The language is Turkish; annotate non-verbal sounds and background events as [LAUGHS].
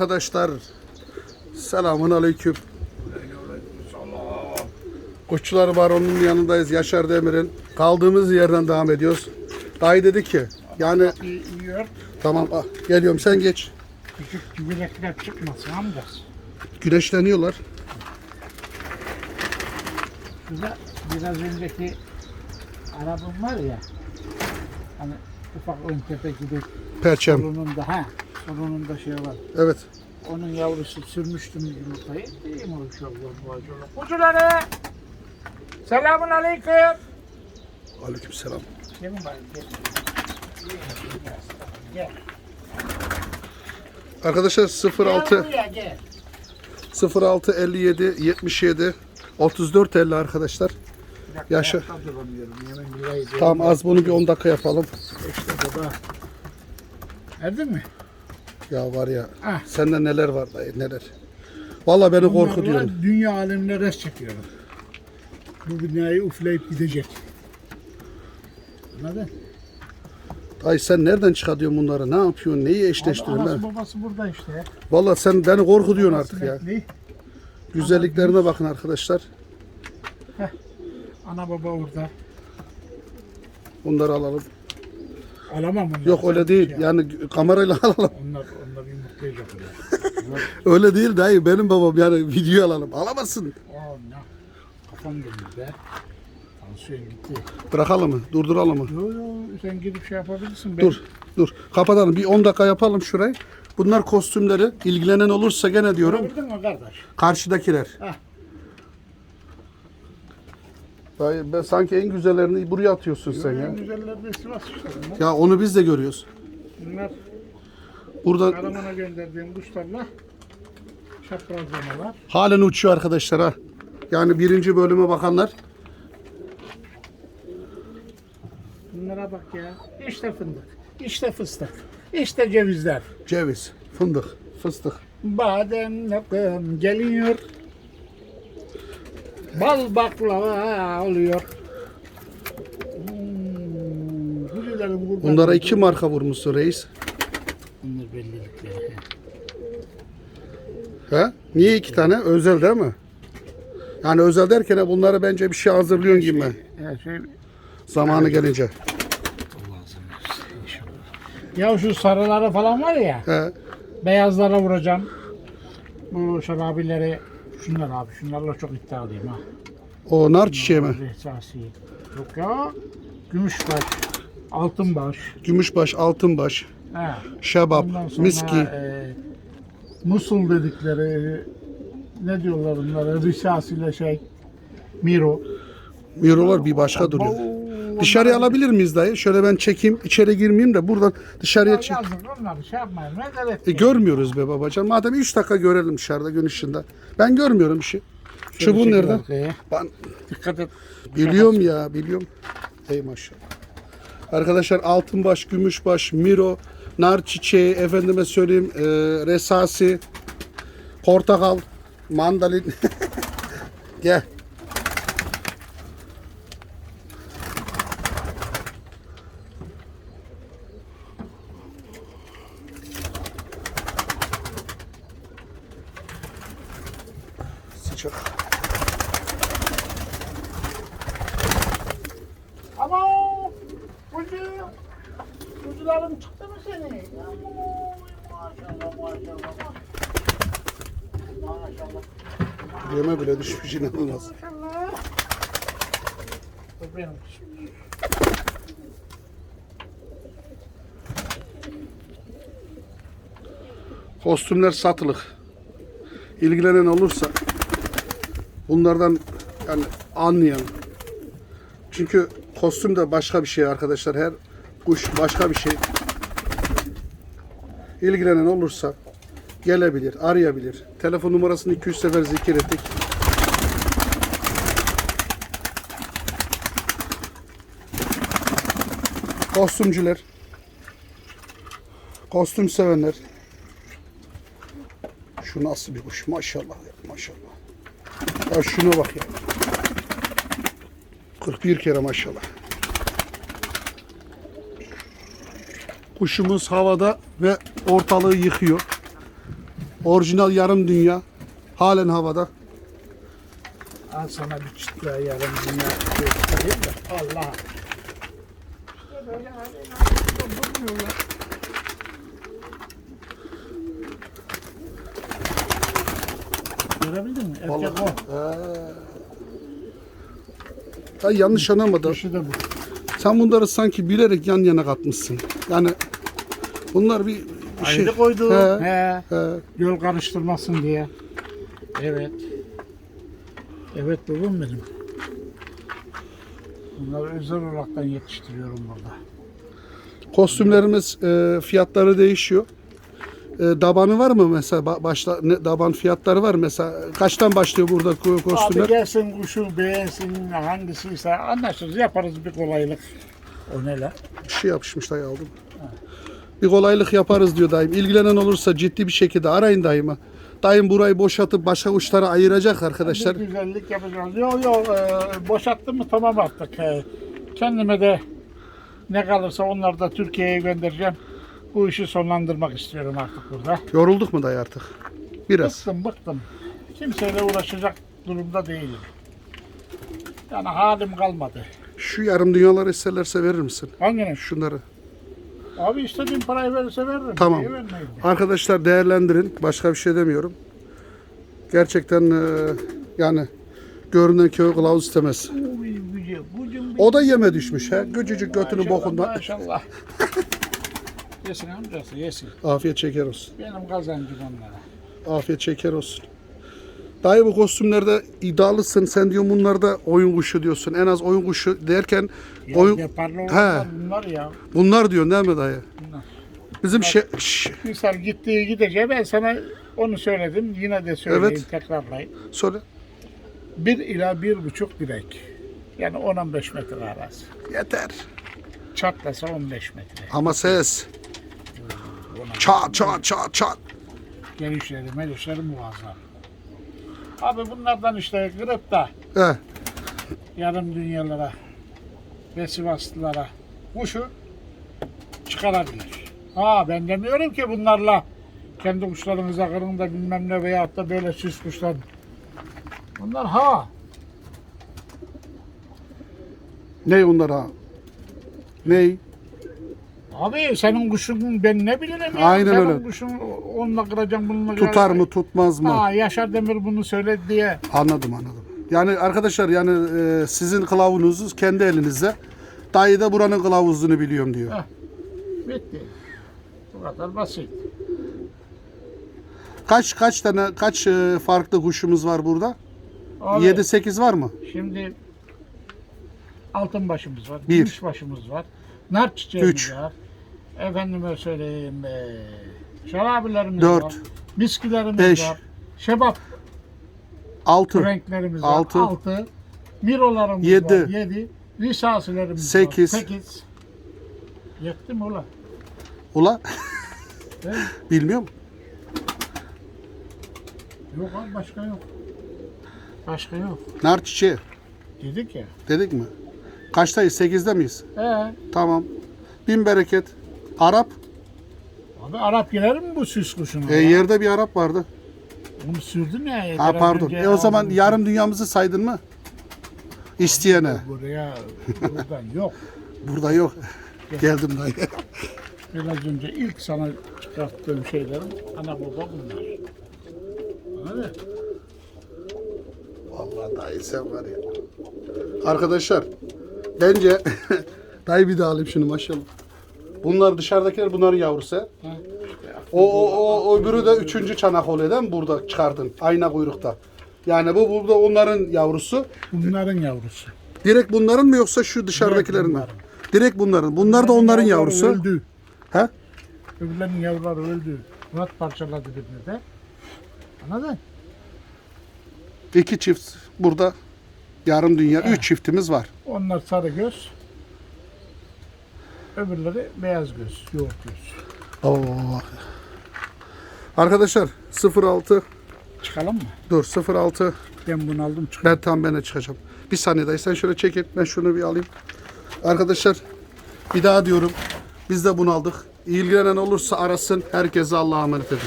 Arkadaşlar selamun aleyküm. Kuşçular var onun yanındayız Yaşar Demir'in. Kaldığımız yerden devam ediyoruz. Dayı dedi ki yani tamam ah, geliyorum sen geç. Küçük gübrekler çıkmasın amcası. Güneşleniyorlar. Şurada biraz önceki arabam var ya. Hani ufak ön tepe gibi Perçem. solununda ha. Solununda şey var. Evet. Onun yavrusu sürmüştüm yumurtayı. İyiyim o oldu bu acılar. Kuzuları! Selamun aleyküm. Aleyküm selam. Gelin bari gel. Gel. Arkadaşlar Gel 06 buraya gel. 06 57 77 34 50 arkadaşlar. Bir dakika, Yaşa. ayakta duramıyorum. Yemin billahi diyorum. Tamam az bunu bir 10 dakika yapalım. İşte baba. Erdin mi? Ya var ya Ah. sende neler var dayı neler. Vallahi beni Bunlarla korkutuyorsun. Dünya alemine res çekiyorum. Bu dünyayı uflayıp gidecek. Anladın? Dayı sen nereden çıkartıyorsun bunları? Ne yapıyorsun? Neyi eşleştiriyorsun? Anası lan? babası burada işte. Vallahi sen beni korkutuyorsun artık ya. Sinekli. Güzelliklerine bakın arkadaşlar. Ana baba orada. Bunları alalım. Alamam onları. Yok öyle değil. şey- Yani kamerayla alalım. Onlar, onlar yumurtlayacak öyle. [LAUGHS] Öyle değil dayı. Benim babam yani video alalım. Alamazsın. Ne? Kafam dönüyor be. Tansiyon gitti. Bırakalım mı? Durduralım mı? Yo yo sen gidip şey yapabilirsin. Ben Dur. Dur. Kapatalım. Bir 10 dakika yapalım şurayı. Bunlar kostümleri. ilgilenen olursa gene diyorum. Gördün mü kardeş? Karşıdakiler. Heh. Dayı ben sanki en güzellerini buraya atıyorsun sen ya. En güzeller de Sivas. Ya onu biz de görüyoruz. Bunlar Burada Karaman'a gönderdiğim kuşlarla çaprazlamalar. halen uçuyor arkadaşlar ha. Yani birinci bölüme bakanlar. Bunlara bak ya. İşte fındık, işte fıstık, işte cevizler. Ceviz, fındık, fıstık. Badem nakım geliyor. Bal baklava oluyor. Hmm. Bunlara iki marka vurmuşsun reis. Bunlar bellilikleri. He? Niye iki tane? Özel değil mi? Yani özel derken bunları bence bir şey hazırlıyorsun gibi mi? Her şey Zamanı gelince. Ya şu sarıları falan var ya, He. beyazlara vuracağım. Bu şarabileri, şunlar abi, şunlarla çok iddialıyım ha. O nar çiçeği mi? Esası. Yok ya, gümüşbaş, altınbaş. Gümüşbaş, altınbaş, He. şebap, Ondan sonra miski. e, Musul dedikleri ne diyorlar bunlara? Risas ile şey Miro. Mirolar bir başka duruyor. Dışarıya alabilir miyiz dayı? Şöyle ben çekeyim. içeri girmeyeyim de buradan dışarıya çek. Yazık onları şey yapmayın. Ne E, görmüyoruz be babacan. Madem 3 dakika görelim dışarıda gün ışığında. Ben görmüyorum bir şey. Çubuğun nerede? Ben Dikkat et. biliyorum ya biliyorum. Ey maşallah. Arkadaşlar altınbaş, gümüşbaş, miro, nar çiçeği, efendime söyleyeyim e, resasi, portakal, mandalin. [LAUGHS] Gel. Sıcak. Ama kuzu, kuzuların çıktı mı senin? Aman, Maşallah maşallah. Maşallah. Yeme bile düşmüş inanılmaz. Maşallah. Benim kuşum. Kostümler satılık. İlgilenen olursa bunlardan yani anlayan. Çünkü kostüm de başka bir şey arkadaşlar. Her kuş başka bir şey. İlgilenen olursa gelebilir, arayabilir. Telefon numarasını 200 sefer zikir ettik. Kostümcüler, kostüm sevenler, şu nasıl bir kuş maşallah maşallah. Ya şuna bak ya. 41 kere maşallah. Kuşumuz havada ve ortalığı yıkıyor. Orijinal yarım dünya. Halen havada. Al sana bir çıt daha yarım dünya göstereyim de. Allah. Böyle hani durmuyorlar. Görebildin mi? Erkek o. Ay yanlış anlamadım. Dişi de bu. Sen bunları sanki bilerek yan yana katmışsın. Yani bunlar bir, bir şey. Ayrı koydu. He, He. he. Yol karıştırmasın diye. Evet. Evet babam benim. Bunları özel olaraktan yetiştiriyorum burada. Kostümlerimiz e, fiyatları değişiyor. E, dabanı var mı mesela Ba- başta ne, daban fiyatları var mesela kaçtan başlıyor burada ko- Abi kostümler? gelsin kuşu beğensin hangisiyse anlaşırız yaparız bir kolaylık. O ne la? Bir şey yapışmış dayı aldım. Bir kolaylık yaparız diyor dayım. İlgilenen olursa ciddi bir şekilde arayın dayımı. Dayım burayı boşaltıp başka uçlara ayıracak arkadaşlar. Bir güzellik yapacağız. Yok yok e, boşalttım mı tamam artık. E, kendime de ne kalırsa onları da Türkiye'ye göndereceğim. Bu işi sonlandırmak istiyorum artık burada. Yorulduk mu dayı artık? Biraz. Bıktım bıktım. Kimseyle uğraşacak durumda değilim. Yani halim kalmadı. Şu yarım dünyaları isterlerse verir misin? Hangine? Şunları. Abi istediğin parayı verirse veririm. Tamam. Niye vermeyeyim? Arkadaşlar değerlendirin. Başka bir şey demiyorum. Gerçekten e, yani görünen köy kılavuz istemez. O da yeme düşmüş he. Gücücük götünü Maşallah. Maşallah. [LAUGHS] yesin amcası yesin. Afiyet şeker olsun. Benim kazancım onlara. Afiyet şeker olsun. Dayı bu kostümlerde iddialısın. Sen diyor bunlarda oyun kuşu diyorsun. En az oyun kuşu derken Ya oyun yaparlı olanlar bunlar ya. bunlar diyorsun değil mi dayı? Bunlar. Bizim şey Şş, gittiği gideceği ben sana onu söyledim. Yine de söyleyeyim Evet. tekrarlayayım. söyle. 1 ila bir buçuk direk. Yani 10-15 metre arası. Yeter. Çatlasa 15 metre. Ama ses. Çat çat çat çat. Gelişleri, melişleri muazzam. Abi bunlardan işte kırıp da He. yarım dünyalara ve Sivaslılara kuşu çıkarabilir. Ha ben demiyorum ki bunlarla kendi kuşlarınıza kırın da bilmem ne veyahut da böyle süs kuşlar. Bunlar ha. Ney onlar ha? Ney? Abi senin kuşun ben ne bilirim ya. Aynen senin öyle. kuşun onunla kıracağım bununla Tutar kıracağım. mı tutmaz mı? Ha Yaşar Demir bunu söyledi diye. Anladım anladım. Yani arkadaşlar yani e, sizin kılavuzunuz kendi elinizde. Dayı da buranın kılavuzunu biliyorum diyor. Ha. Bitti. Bu kadar basit. Kaç kaç tane kaç e, farklı kuşumuz var burada? Abi, 7 8 var mı? Şimdi altın başımız var, Bir. gümüş başımız var, nar çiçeğimiz Üç. var. Efendime söyleyeyim, eee şarabilerimiz Dört. var, miskilerimiz Beş. var, şebap 6 renklerimiz Altı. var, altı, mirolarımız Yedi. var, yedi, risasilerimiz Sekiz. var, sekiz. Yetti mi ulan? Ula He? [LAUGHS] bilmiyorum. Yok abi başka yok. Başka yok. Nar çiçeği Dedik ya. dedik mi? Kaçtayız? 8'de miyiz? Ee, Tamam. Bin bereket. Arap. abi Arap girer mi bu süs kuşuna? E, ya? yerde bir Arap vardı. Onu sürdüm ya. Ha biraz pardon. önce E o zaman aldım. yarım dünyamızı saydın mı? İsteyene. Buraya buradan yok. Burada yok. Geldim dayı. Biraz önce ilk sana çıkarttığım şeylerin ana baba bunlar. Anladın? Vallahi dayı sen var ya. Arkadaşlar bence [LAUGHS] dayı bir daha alayım şunu maşallah. Bunlar dışarıdakiler bunların yavrusu. O, o, o, o öbürü de üçüncü çanak oluyor değil mi? Burada çıkardın. Ayna kuyrukta. Yani bu burada onların yavrusu. bunların yavrusu. Direkt bunların mı yoksa şu dışarıdakilerin mi? Direkt bunların. Bunlar da onların yavrusu. Öldü. He? Öbürlerinin yavruları öldü. Murat parçaladı birini de. Anladın? İki çift burada. Yarım dünya. Üç çiftimiz var. Onlar sarı göz. Öbürleri beyaz göz, yoğurt göz. Oo. Arkadaşlar 06 Çıkalım mı? dur 06 Ben bunu aldım çıkalım. Ben tam bana çıkacağım. Bir saniye dayı sen şöyle çekil. Ben şunu bir alayım. Arkadaşlar bir daha diyorum. Biz de bunu aldık. İlgilenen olursa arasın. Herkese Allah'a emanet edin.